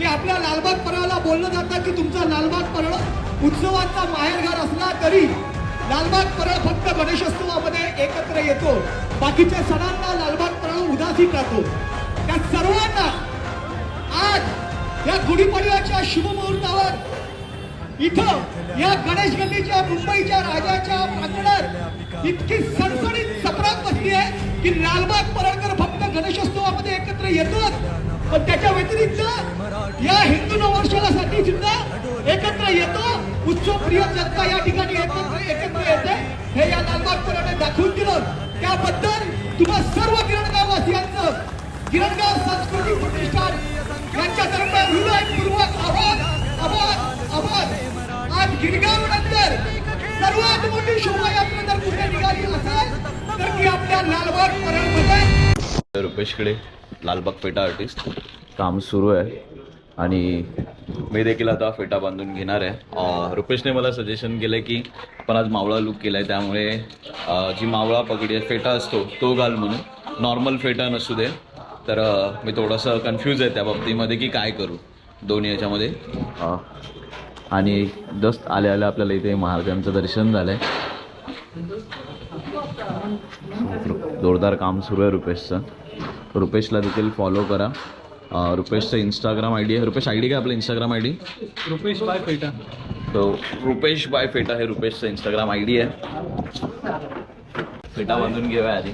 की आपल्या लालबाग परळाला बोललं जातं की तुमचा लालबाग परळ उत्सवाचा माहेरघर असला तरी लालबाग परळ फक्त गणेशोत्सवामध्ये एकत्र येतो. बाकीच्या सणांना लालबाग परळ उदासीन राहतो त्या सर्वांना आज या गुढीपाडव्याच्या शुभमुहूर्तावर इथं या गणेश गल्लीच्या मुंबईच्या राजाच्या प्रांगणात इतकी सणसणीत सपरात बसली आहे की लालबाग परळकर फक्त गणेशोत्सवामध्ये एकत्र येतोच. पण त्याच्या व्यतिरिक्त या हिंदू नववर्षासाठी सुद्धा एकत्र येतो उत्सव प्रिय जनता या ठिकाणी एकत्र एकत्र येते. हे या लालबागकरांनी दाखवून दिलं. त्याबद्दल तुम्हा सर्व किरणगाववासियांचं किरणगाव सांस्कृतिक प्रतिष्ठान यांच्या दरम्यान हृदयपूर्वक आभार आभार आभार. आज गिरगाव नंतर सर्वात मोठी शोभायात्रा जर कुठे निघाली असेल तर ती आपल्या लालबाग परळमध्ये रुपेशकडे लालबाग पेटा आर्टिस्ट काम सुरू आहे. आणि मी देखील आता फेटा बांधून घेणार आहे. रुपेशने मला सजेशन केलं की आपण आज मावळा लुक केला आहे त्यामुळे जी मावळा पगडी आहे फेटा असतो तो घाल म्हणून. नॉर्मल फेटा नसू दे. तर मी थोडंसं कन्फ्यूज आहे त्या बाबतीमध्ये की काय करू दोन्ही याच्यामध्ये. आणि जस्ट आल्या आल्या आपल्याला इथे महाराजांचं दर्शन झालं आहे जोरदार काम सुरू आहे रुपेशचं. रुपेशला देखील फॉलो करा. रुपेशचं इंस्टाग्राम आय डी आहे. रुपेश आय डी काय आपलं Instagram I D Rupesh by Peta. तो रुपेश बाय फेटा हे रुपेशचं इंस्टाग्राम आय डी आहे. फेटा बांधून घेऊया आधी.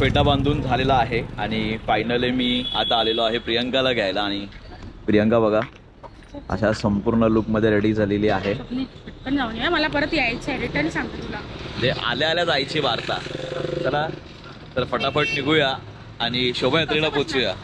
पेटा बांधून झालेला आहे आणि फायनली मी आता आलेलो आहे प्रियंकाला घ्यायला आणि प्रियंका बघा. अशा संपूर्ण लुकमध्ये रेडी झालेली आहे. पण जाऊन या. मला परत यायचं आहे रिटर्न सांगते तुला. जे आल्या आल्या जायची वार्ता. चला तर फटाफट निघूया आणि शोभायात्रेला पोचूया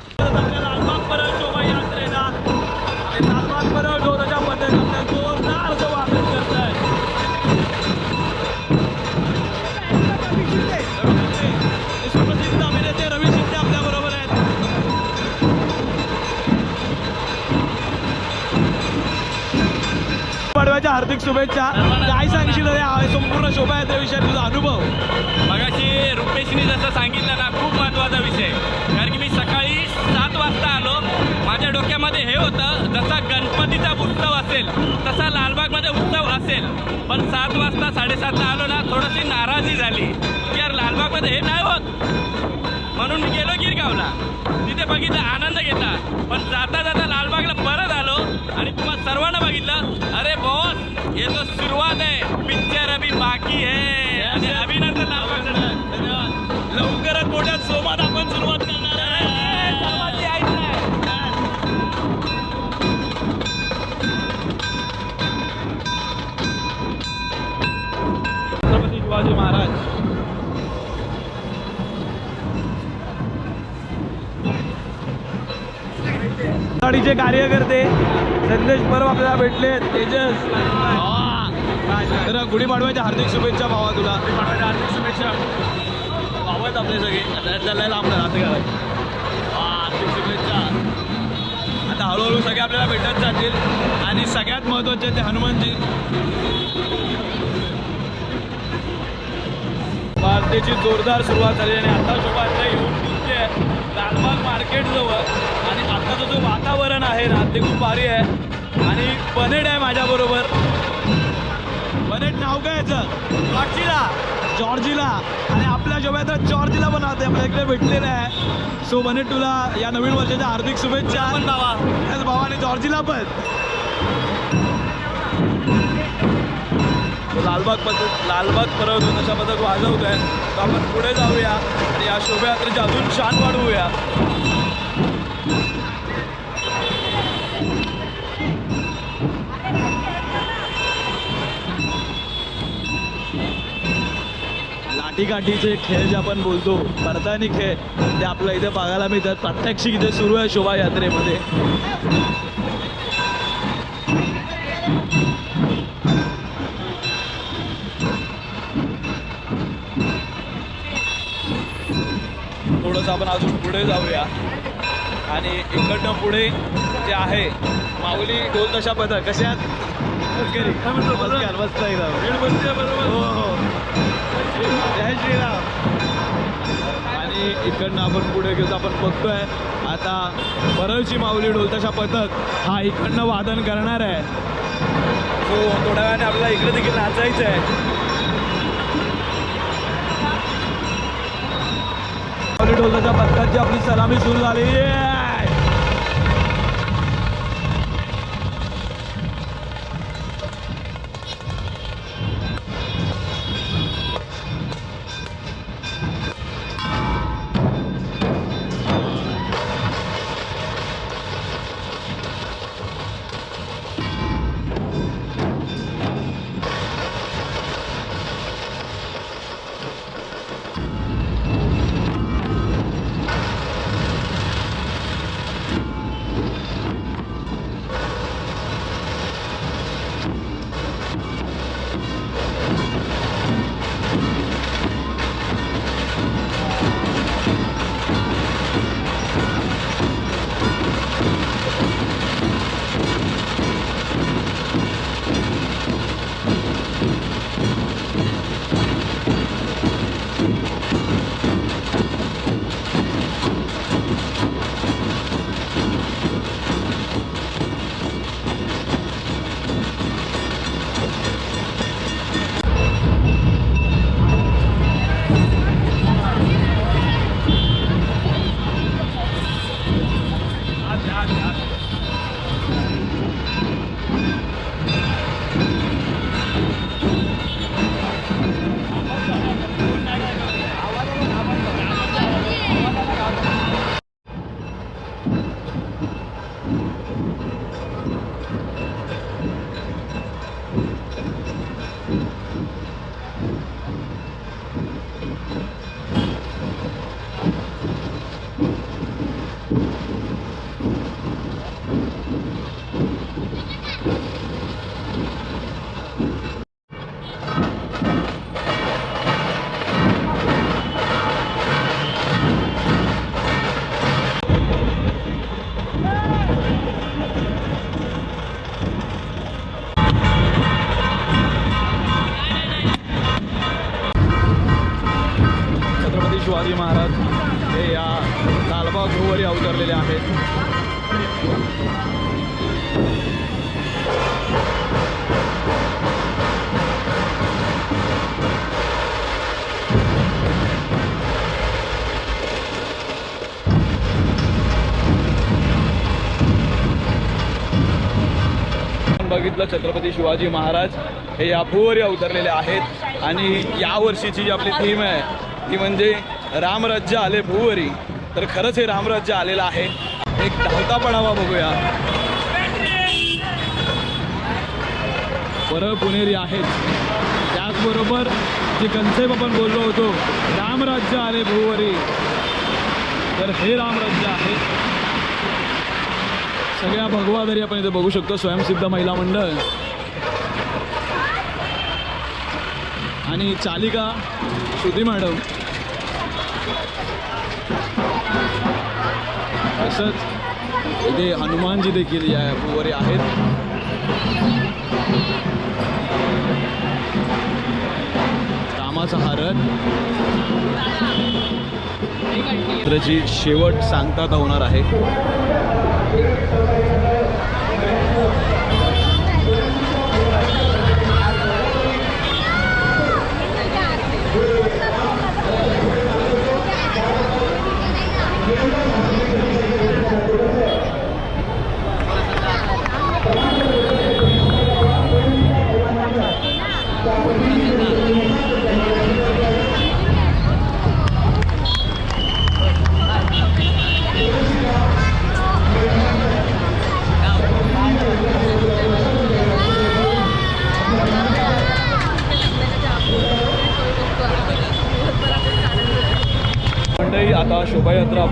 हार्दिक शुभेच्छा. काय सांगशील रे? हा संपूर्ण शोभायात्रेविषयी तुझा अनुभव. मगाशी रुपेशनी जसं सांगितलं ना खूप महत्त्वाचा विषय. कारण की मी सकाळी सात वाजता आलो. माझ्या डोक्यामध्ये हे होतं जसा गणपतीचा उत्सव असेल तसा लालबागमध्ये उत्सव असेल. पण सात वाजता साडेसातला आलो ना थोडीशी नाराजी झाली. की यार लालबागमध्ये हे नाही होत. म्हणून मी गेलो गिरगावला. तिथे बघितलं आनंद घेतला. पण जाता जाता लालबागला परत आलो आणि तुम्हाला सर्वांना बघितलं हे तो सुरुवात आहे पिक्चर अभी बाकी आहे आणि अभिनंदन धन्यवाद। लवकरच मोठ्या सोमात आपण सुरुवात करणार आहे. सर्वांनी यायचं आहे. छत्रपती शिवाजी महाराज. आघाडीचे कार्यकर्ते संदेश परब आपल्याला भेटले तेजस. तर गुढीपाडव्याच्या हार्दिक शुभेच्छा भावा तुला. हार्दिक शुभेच्छा. भावत आपले सगळे. आता चाललाय आपलं झाला आता हार्दिक शुभेच्छा. आता हळूहळू सगळे आपल्याला भेटत जातील. आणि सगळ्यात महत्त्वाचे ते हनुमानजी. भारतीची जोरदार सुरुवात झाली आणि आता शोभायात्रा येऊन निघते लालबाग मार्केट जवळ. आणि आत्ताचं जो वातावरण आहे ना ते खूप भारी आहे. आणि बनेड आहे माझ्याबरोबर. बनेट नाव काय याचं जॉर्जिला जॉर्जिला. आणि आपल्या शोभायात्रा जॉर्जिला पण आता आपल्या इकडे भेटलेलं आहे. सो बनेट तुला या नवीन वर्षाच्या हार्दिक शुभेच्छा. पण भावा त्याच भावाने जॉर्जिला पण. लालबाग पद्धत लालबाग परवतो तशा पद्धत वाजवतोय. तर आपण पुढे जाऊया. आणि या शोभायात्रेची अजून शान वाढवूया. लाठी काठीचे खेळ जे आपण बोलतो परदानी खेळ ते आपल्या इथे बघायला मिळतात. प्रात्यक्षिक इथे सुरू आहे शोभायात्रेमध्ये. थोडंसं आपण अजून पुढे जाऊया. आणि इकडनं पुढे जे आहे माऊली ढोल तशा कशात नमस्कार मस्त हो हो. जय श्रीराम. आणि इकडनं आपण पुढे घेतो आपण बघतोय आता परळची माऊली ढोलताशा पथक हा इकडनं वादन करणार आहे. सो थोड्या वेळाने आपल्याला इकडे देखील नाचायचं आहे माऊली ढोलताच्या पथकाची आपली सलामी सुरू झालेली आहे लालबाग गृहवरी अवतरलेले आहेत. आपण बघितलं छत्रपती शिवाजी महाराज हे या भुवरी अवतरलेले आहेत आणि या वर्षीची जी आपली थीम आहे ती म्हणजे रामराज्य आले भूवरी. तर खरंच हे रामराज्य आलेलं आहे. एक धावता पडावा बघूया. परळ पुणेरी आहेत. त्याचबरोबर जे कन्सेप्ट आपण बोललो होतो रामराज्य आले भूवरी. तर हे रामराज्य आहे. सगळ्या भगवादरी आपण इथे बघू शकतो स्वयंसिद्ध महिला मंडळ. आणि चालिका श्रुती मॅडम. तसंच इथे हनुमानजी देखील या वगैरे आहेत. कामाचा हारत चित्राची शेवट सांगता होणार आहे.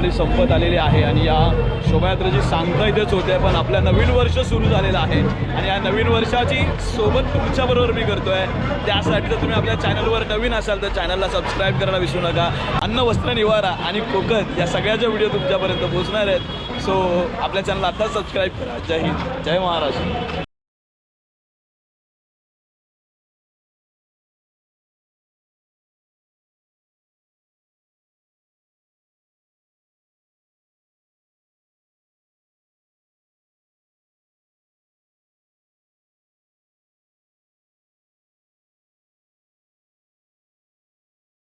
आपली संपत आलेली आहे आणि या शोभायात्रेची सांगता इथेच होते पण आपल्या नवीन वर्ष सुरू झालेलं आहे. आणि या नवीन वर्षाची सोबत तुमच्याबरोबर मी करतो आहे त्यासाठी जर तुम्ही आपल्या चॅनलवर नवीन असाल तर चॅनलला सबस्क्राईब करायला विसरू नका. अन्न वस्त्र निवारा आणि कोकण या सगळ्याच्या व्हिडिओ तुमच्यापर्यंत पोहोचणार आहेत सो आपल्या चॅनलला आत्ताच सबस्क्राईब करा. जय हिंद. जय महाराष्ट्र.